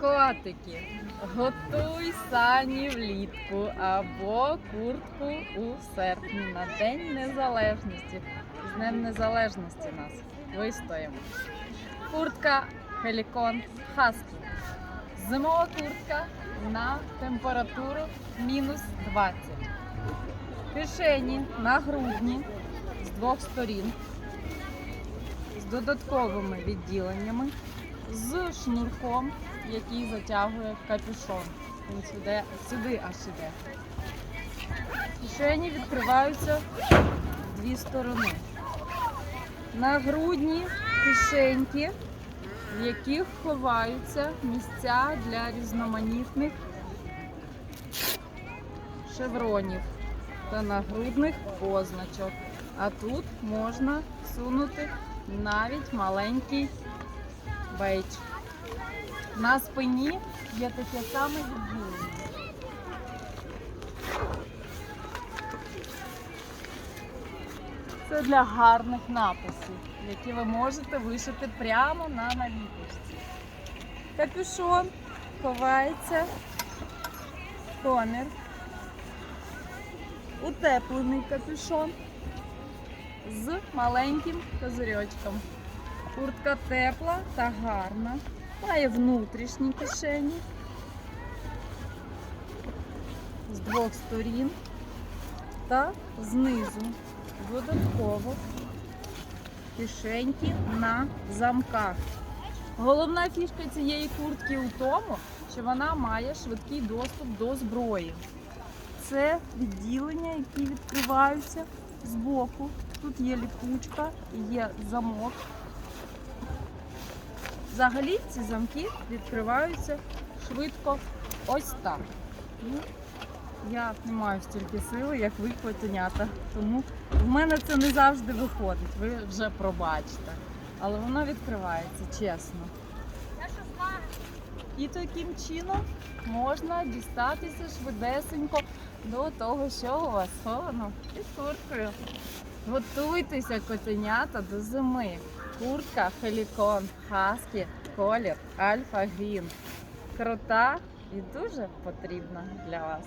Котики, готуй сані влітку або куртку у серпні на День Незалежності. З Днем Незалежності нас вистоїмо. Куртка Хелікон Хаскі. Зимова куртка на температуру мінус 20. Кишені на грудні з двох сторін з додатковими відділеннями, з шнурком, який затягує капюшон. Він сюди, сюди аж іде. Кишені відкриваються дві сторони. На грудні кишеньки, в яких ховаються місця для різноманітних шевронів та нагрудних позначок. А тут можна сунути навіть маленький бейдж. На спині є таке саме відділення. Це для гарних написів, які ви можете вишити прямо на наліпочці. Капюшон ховається, комір, утеплений капюшон з маленьким козирьочком. Куртка тепла та гарна. Має внутрішні кишені з двох сторін та знизу додатково кишеньки на замках. Головна фішка цієї куртки у тому, що вона має швидкий доступ до зброї. Це відділення, які відкриваються з боку. Тут є ліпучка, є замок. Взагалі ці замки відкриваються швидко ось так. Ну, я не маю стільки сили, як ви котенята. Тому в мене це не завжди виходить. Ви вже пробачте. Але воно відкривається, чесно. І таким чином можна дістатися швидесенько до того, що у вас сховано під курткою. Готуйтеся, котенята, до зими. Куртка Хелікон Хаскі, колір Альфа Грін. Крута і дуже потрібна для вас.